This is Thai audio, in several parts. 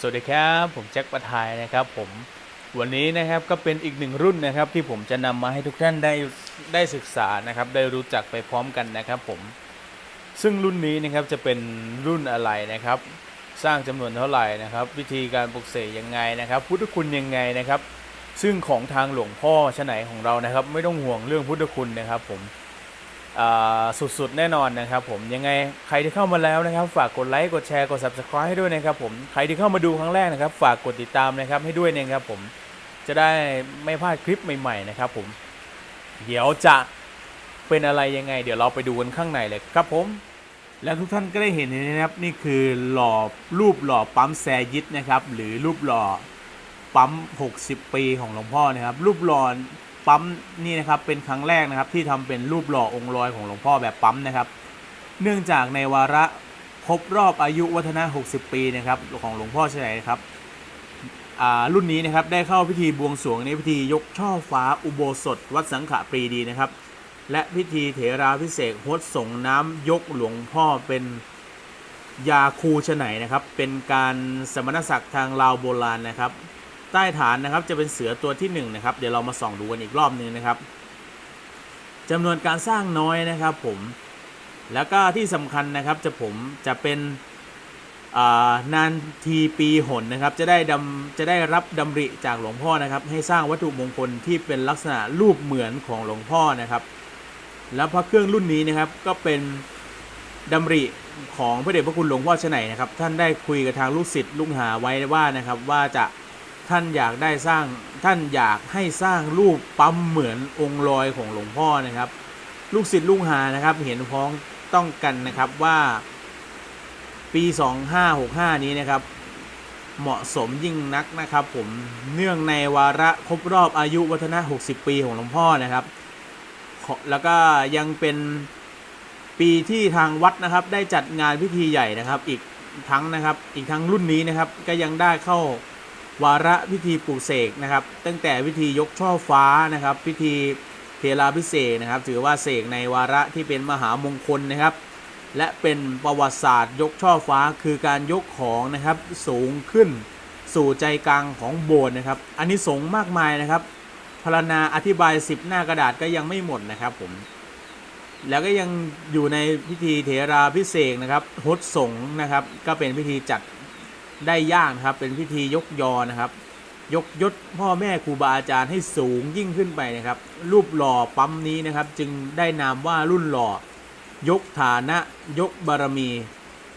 สวัสดีครับ ผมแจ็คประทายนะครับผมวันนี้นะครับก็เป็นอีกหนึ่งรุ่นนะครับที่ผมจะนำมาให้ทุกท่านได้ได้ศึกษานะครับได้รู้จักไปพร้อมกันนะครับผมซึ่งรุ่นนี้นะครับจะเป็นรุ่นอะไรนะครับ สร้างจำนวนเท่าไหร่นะครับ วิธีการปลุกเสกยังไงนะครับ พุทธคุณยังไงนะครับ ซึ่งของทางหลวงพ่อชะไหนของเรานะครับ ไม่ต้องห่วงเรื่องพุทธคุณนะครับ ผม สุดๆ แน่นอนนะครับผมยังไงใครที่เข้ามาแล้วนะครับ ฝากกดไลค์กดแชร์กด subscribe ให้ด้วยนะครับผมใครที่เข้ามาดูครั้งแรกนะครับ ฝากกดติดตามนะครับให้ด้วยนะครับผมจะได้ไม่พลาดคลิปใหม่ๆนะครับผมเดี๋ยวจะเป็นอะไรยังไง เดี๋ยวเราไปดูกันข้างในเลยครับผม แล้วทุกท่านก็ได้เห็นนะครับนี่คือหล่อรูปหล่อปั๊มแซยิดนะครับ หรือรูปหล่อปั๊ม 60 ปีของหลวงพ่อนะครับ รูปหล่อ ปั๊มนี่นะครับเป็นครั้งแรกนะครับที่ทำเป็นรูปหล่อองค์ลอยของหลวงพ่อแบบปั๊มนะครับ เนื่องจากในวาระครบรอบอายุวัฒนะ 60 ปีนะครับของหลวงพ่อเฉลยครับรุ่นนี้นะครับได้เข้าพิธีบวงสรวงในพิธียกช่อฟ้าอุโบสถ วัดสังขปรีดีนะครับ และพิธีเถราพิเศษกฮดส่งน้ำยกหลวงพ่อเป็นยาคูฉไหนนะครับ เป็นการสมณศักดิ์ทางลาวโบราณนะครับ ใต้ฐานนะครับ จะเป็นเสือตัวที่1นงนะครับ เดี๋ยวเรามาส่องดูกันอีกรอบหนึงนะครับจำนวนการสร้างน้อยนะครับผม แล้วก็ที่สำคัญนะครับจะผมจะเป็นนานทีปีหนนะครับ จะได้ดำจะได้รับดำริจากหลวงพ่อนะครับ ให้สร้างวัตถุมงคลที่เป็นลักษณะรูปเหมือนของหลวงพ่อนะครับ แล้วพระเครื่องรุ่นนี้นะครับก็เป็นดำริของพระเดชพระคุณหลวงพ่อชไหนนะครับ ท่านได้คุยกับทางลูกศิษย์ลูกหาไว้ว่านะครับว่าจะ ท่านอยากได้สร้างท่านอยากให้สร้างรูปปั๊มเหมือนองค์ลอยของหลวงพ่อนะครับ ลูกศิษย์ลูกหานะครับเห็นพ้องต้องกันนะครับว่าปี 2565 นี้นะครับ เหมาะสมยิ่งนักนะครับ ผมเนื่องในวาระครบรอบอายุวัฒนะ 60 ปีของหลวงพ่อนะครับ แล้วก็ยังเป็นปีที่ทางวัดนะครับ ได้จัดงานพิธีใหญ่นะครับ อีกทั้งนะครับ อีกทั้งรุ่นนี้นะครับ ก็ยังได้เข้า วาระพิธีปลูกเสกนะครับ ตั้งแต่พิธียกช่อฟ้านะครับ พิธีเทราพิเศษนะครับ ถือว่าเสกในวาระที่เป็นมหามงคลนะครับ และเป็นประวัติศาสตร์ ยกช่อฟ้าคือการยกของนะครับสูงขึ้นสู่ใจกลางของโบสถ์นะครับอันนี้สงมากมายนะครับพรรณนาอธิบาย 10 หน้ากระดาษก็ยังไม่หมดนะครับผมแล้วก็ยังอยู่ในพิธีเถราพิเศษนะครับฮดสงนะครับ ก็เป็นพิธีจัด ได้ยากนะครับ เป็นพิธียกยอนะครับ ยกยศพ่อแม่ครูบาอาจารย์ให้สูงยิ่งขึ้นไปนะครับ รูปหล่อปั๊มนี้นะครับ จึงได้นามว่ารุ่นหล่อ ยกฐานะยกบารมี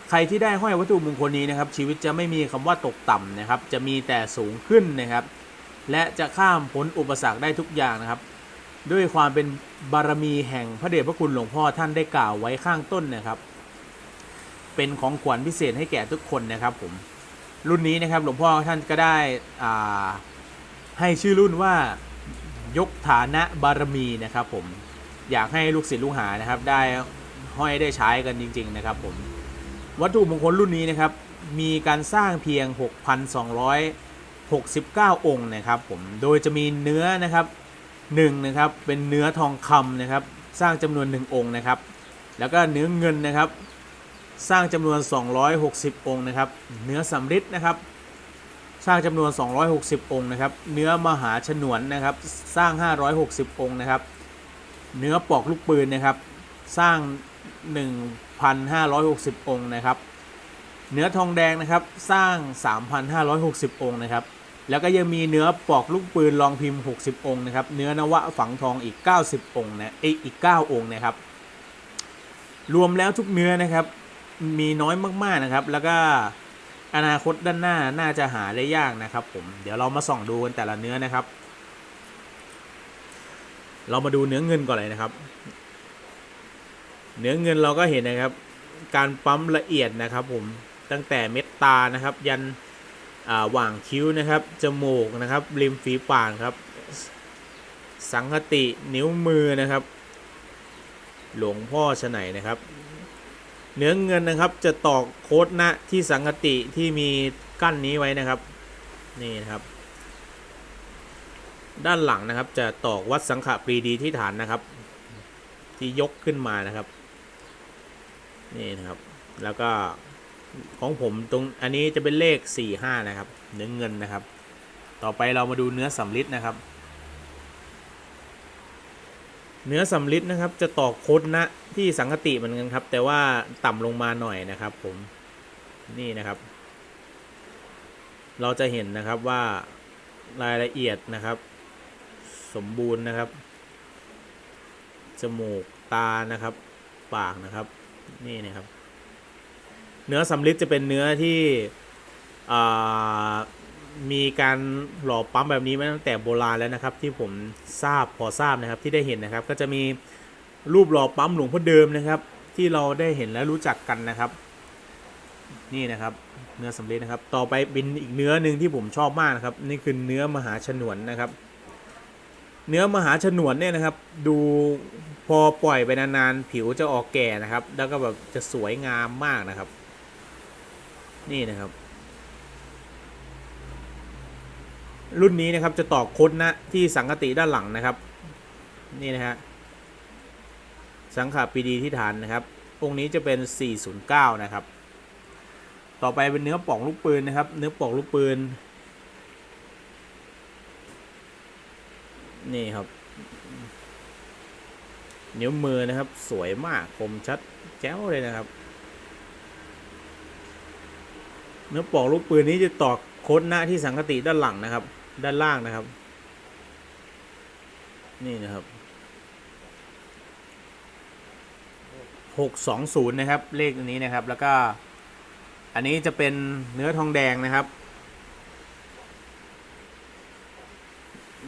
ใครที่ได้ห้อยวัตถุมงคลนี้นะครับ ชีวิตจะไม่มีคำว่าตกต่ำนะครับ จะมีแต่สูงขึ้นนะครับ และจะข้ามพ้นอุปสรรคได้ทุกอย่างนะครับ ด้วยความเป็นบารมีแห่งพระเดชพระคุณหลวงพ่อท่านได้กล่าวไว้ข้างต้นนะครับ เป็นของขวัญพิเศษให้แก่ทุกคนนะครับผม รุ่นนี้นะครับหลวงพ่อท่านก็ได้อ่าให้ชื่อรุ่นว่ายกฐานะบารมีนะครับผมอยากให้ลูกศิษย์ลูกหานะครับได้ห้อยได้ใช้กันจริง ๆ นะครับผมวัตถุมงคลรุ่นนี้นะครับมีการสร้างเพียง 6,269 องค์นะครับผมโดยจะมีเนื้อนะครับหนึ่งนะครับเป็นเนื้อทองคำนะครับสร้างจำนวน 1 องค์นะครับ แล้วก็เนื้อเงินนะครับ สร้างจำนวน 260 องค์นะครับ เนื้อสำริดนะครับ สร้างจำนวน 260 องค์นะครับ เนื้อมหาฉนวนนะครับ สร้าง 560 องค์นะครับ เนื้อปอกลูกปืนนะครับ สร้าง 1,560 องค์นะครับ เนื้อทองแดงนะครับ สร้าง 3,560 องค์นะครับ แล้วก็ยังมีเนื้อปอกลูกปืนรองพิมพ์ 60 องค์นะครับ เนื้อนวะฝังทองอีก 90 องค์นะเอยอีก 9 องค์นะครับ รวมแล้วทุกเนื้อนะครับ มีน้อยมากๆนะครับ แล้วก็อนาคตด้านหน้าน่าจะหาได้ยากนะครับ ผม เดี๋ยวเรามาส่องดูกันแต่ละเนื้อนะครับ เรามาดูเนื้อเงินก่อนเลยนะครับ เนื้อเงินเราก็เห็นนะครับ การปั๊มละเอียดนะครับ ผมตั้งแต่เม็ดตานะครับ ยันอ่าหว่างคิ้วนะครับจมูกนะครับริมฝีปากครับ สังคตินิ้วมือนะครับ หลวงพ่อชไหนนะครับ เนื้อเงินนะครับจะตอกโค้ดณที่สังคติที่มีกั้นนี้ไว้นะครับนี่นะครับ ด้านหลังนะครับจะตอกวัดสังขปรีดีที่ฐานนะครับ ที่ยกขึ้นมานะครับนี่นะครับ แล้วก็ของผมตรงอันนี้จะเป็นเลขสี่ห้านะครับเนื้อเงินนะครับ ต่อไปเรามาดูเนื้อสำลิดนะครับ เนื้อสำลิดนะครับจะตอกโคดนะที่สังกติเหมือนกันครับ แต่ว่าต่ำลงมาหน่อยนะครับ ผมนี่นะครับ เราจะเห็นนะครับว่ารายละเอียดนะครับ สมบูรณ์นะครับ จมูกตานะครับ ปากนะครับนี่นะครับ เนื้อสำลิดจะเป็นเนื้อที่อ่า มีการหล่อปั๊มแบบนี้มาตั้งแต่โบราณแล้วนะครับ ที่ผมทราบพอทราบนะครับที่ได้เห็นนะครับ ก็จะมีรูปหล่อปั๊มหลวงพ่อเดิมนะครับ ที่เราได้เห็นและรู้จักกันนะครับ นี่นะครับ เนื้อสำลิดนะครับ ต่อไปเป็นอีกเนื้อหนึ่งที่ผมชอบมากนะครับ นี่คือเนื้อมหาฉนวนนะครับ เนื้อมหาฉนวนเนี่ยนะครับ ดูพอปล่อยไปนานๆผิวจะออกแก่นะครับ แล้วก็แบบจะสวยงามมากนะครับ นี่นะครับ รุ่นนี้นะครับจะตอกคดนะที่สังกติด้านหลังนะครับ นี่นะฮะสังขาปีดีที่ฐานนะครับองค์นี้จะเป็น 409 นะครับ ต่อไปเป็นเนื้อป่องลูกปืนนะครับ เนื้อป่องลูกปืน นี่ครับนิ้วมือนะครับ สวยมากคมชัดแจ๋วเลยนะครับ เนื้อปลอกลูกปืนนี้จะตอกโค้ดหน้าที่สังกติด้านหลังนะครับ ด้านล่างนะครับ นี่นะครับหกสองศูนย์นะครับ เลขอันนี้นะครับ แล้วก็ อันนี้จะเป็นเนื้อทองแดงนะครับ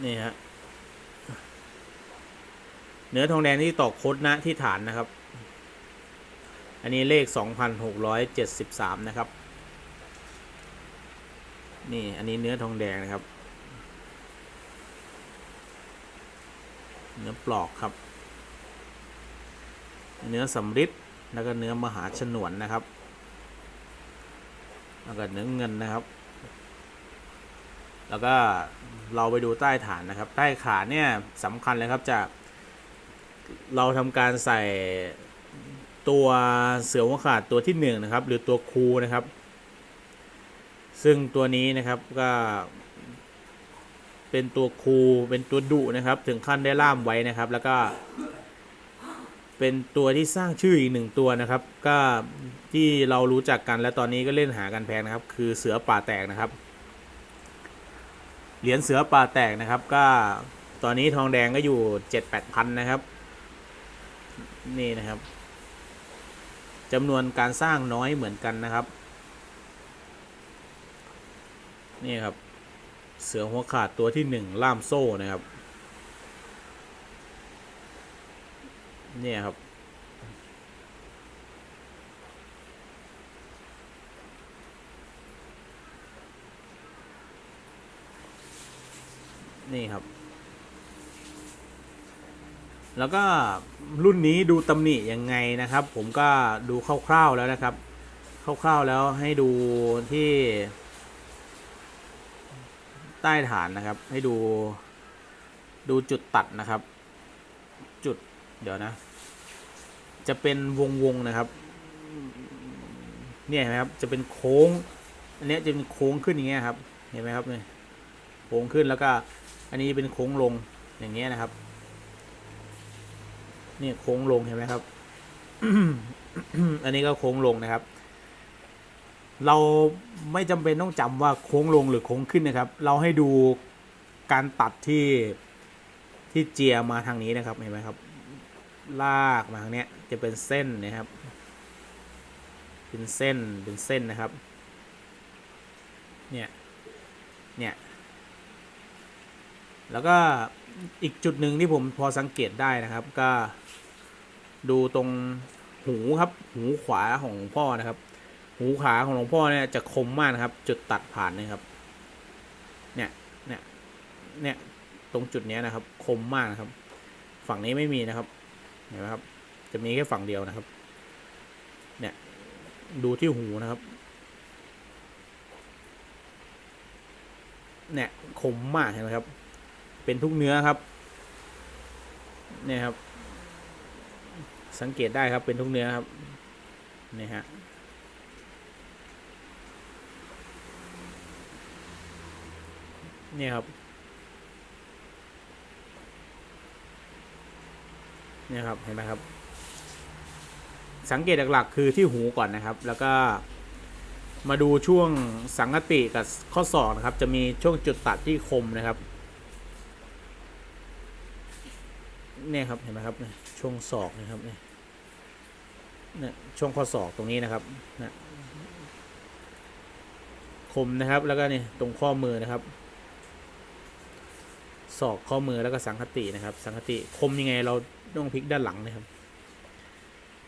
นี่ฮะเนื้อทองแดงที่ตอกคดนะที่ฐานนะครับ อันนี้เลข 2,673 นะครับ นี่ อันนี้เนื้อทองแดงนะครับ เนื้อปลอกครับ เนื้อสำริดแล้วก็เนื้อมหาฉนวนนะครับ แล้วก็เนื้อเงินนะครับ แล้วก็เราไปดูใต้ฐานนะครับ ใต้ขาเนี่ยสำคัญเลยครับจะเราทำการใส่ตัวเสือหัวขาดตัวที่หนึ่งนะครับ หรือตัวคูนะครับ ซึ่งตัวนี้นะครับก็ เป็นตัวคูเป็นตัวดุนะครับ ถึงขั้นได้ล่ามไว้นะครับ แล้วก็เป็นตัวที่สร้างชื่ออีกหนึ่งตัวนะครับ ก็ที่เรารู้จักกันและตอนนี้ก็เล่นหากันแพงนะครับ คือเสือป่าแตกนะครับ เหรียญเสือป่าแตกนะครับ ก็ตอนนี้ทองแดงก็อยู่เจ็ดแปดพันนะครับ นี่นะครับจำนวนการสร้างน้อยเหมือนกันนะครับ นี่ครับ เสือหัวขาดตัวที่หนึ่งล่ามโซ่นะครับ เนี่ยครับ นี่ครับ แล้วก็รุ่นนี้ดูตำหนิยังไงนะครับ ผมก็ดูคร่าวๆแล้วนะครับ คร่าวๆแล้วให้ดูที่ ใต้ฐานนะครับ ให้ดูดูจุดตัดนะครับ จุดเดี๋ยวนะ จะเป็นวงวงๆนะครับ เนี่ยเห็นไหมครับจะเป็นโค้ง อันนี้จะเป็นโค้งขึ้นอย่างเงี้ยครับ เห็นไหมครับเนี่ยโค้งขึ้นแล้วก็ อันนี้เป็นโค้งลงอย่างเงี้ยนะครับนี่โค้งลงเห็นไหมครับ อันนี้ก็โค้งลงนะครับ เราไม่จำเป็นต้องจำว่าโค้งลงหรือโค้งขึ้นนะครับ เราให้ดูการตัดที่ที่เจียมาทางนี้นะครับเห็นไหมครับ ลากมาทางเนี้ยจะเป็นเส้นนะครับ เป็นเส้นเป็นเส้นนะครับ เนี่ย เนี่ย แล้วก็อีกจุดหนึ่งที่ผมพอสังเกตได้นะครับ ก็ดูตรงหูครับ หูขวาของพ่อนะครับ หูขาของหลวงพ่อเนี่ยจะคมมากนะครับ จุดตัดผ่านนะครับ เนี่ย เนี่ย เนี่ย ตรงจุดเนี้ยนะครับ คมมากนะครับ ฝั่งนี้ไม่มีนะครับ เห็นไหมครับ จะมีแค่ฝั่งเดียวนะครับ เนี่ย ดูที่หูนะครับ เนี่ย คมมากเห็นไหมครับ เป็นทุกเนื้อครับ เนี่ยครับ สังเกตได้ครับ เป็นทุกเนื้อครับ นี่ฮะ เนี่ยครับ เนี่ยครับ เห็นไหมครับ สังเกตหลักๆ คือที่หูก่อนนะครับ แล้วก็มาดูช่วงสังกติกับข้อศอกนะครับ จะมีช่วงจุดตัดที่คมนะครับ เนี่ยครับ เห็นไหมครับ ช่วงศอกนะครับเนี่ยเนี่ยช่วงข้อศอกตรงนี้นะครับนะคมนะครับ แล้วก็นี่ตรงข้อมือนะครับ ศอกข้อมือแล้วก็สังคตินะครับ สังคติคมยังไงเราต้องพลิกด้านหลังนะครับ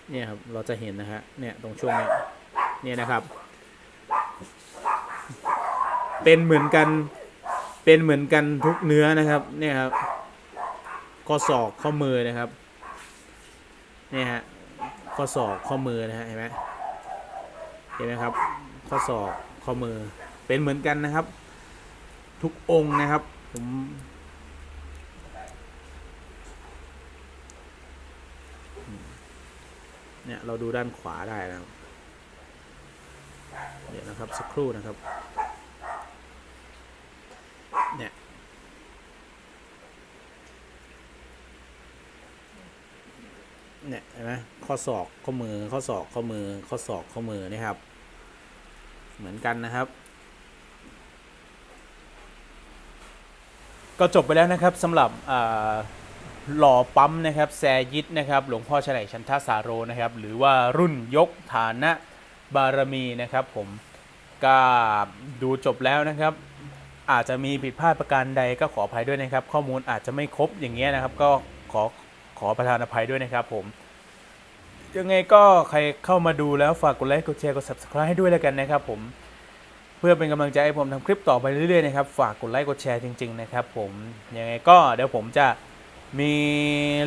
เนี่ยครับเราจะเห็นนะฮะเนี่ยตรงช่วงนี้เนี่ยนะครับ เป็นเหมือนกันเป็นเหมือนกันทุกเนื้อนะครับเนี่ยครับข้อศอกข้อมือนะครับเนี่ยฮะข้อศอกข้อมือนะฮะเห็นไหมเห็นไหมครับ ข้อศอกข้อมือเป็นเหมือนกันนะครับ ทุกองค์นะครับผม เนี่ยเราดูด้านขวาได้นะครับเดี๋ยวนะครับสักครู่นะครับ เนี่ยเนี่ยเห็นไหมข้อศอกข้อมือข้อศอกข้อมือข้อศอกข้อมือนี่ครับ เหมือนกันนะครับ ก็จบไปแล้วนะครับสำหรับอ่า หล่อปั๊มนะครับแซยิดนะครับหลวงพ่อฉลัยชันทสาโรนะครับหรือว่ารุ่นยกฐานะบารมีนะครับผมก็ดูจบแล้วนะครับ อาจจะมีผิดพลาดประการใดก็ขออภัยด้วยนะครับ ข้อมูลอาจจะไม่ครบอย่างเงี้ยนะครับ ก็ขอขอประทานอภัยด้วยนะครับผมยังไงก็ใครเข้ามาดูแล้วฝากกดไลค์กดแชร์กด subscribe ให้ด้วยแล้วกันนะครับผมเพื่อเป็นกำลังใจให้ผมทำคลิปต่อไปเรื่อยๆนะครับฝากกดไลค์กดแชร์จริง ๆ นะครับผมยังไงก็เดี๋ยวผมจะ มี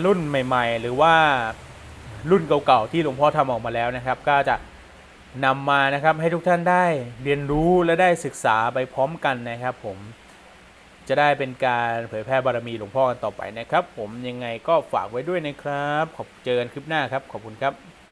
รุ่นใหม่ ๆ หรือว่ารุ่นเก่าๆที่หลวงพ่อทำออกมาแล้วนะครับ ก็จะนำมานะครับให้ทุกท่านได้เรียนรู้และได้ศึกษาไปพร้อมกันนะครับ ผมจะได้เป็นการเผยแพร่บารมีหลวงพ่อกันต่อไปนะครับ ผมยังไงก็ฝากไว้ด้วยนะครับ ขอบเจอกันคลิปหน้าครับ ขอบคุณครับ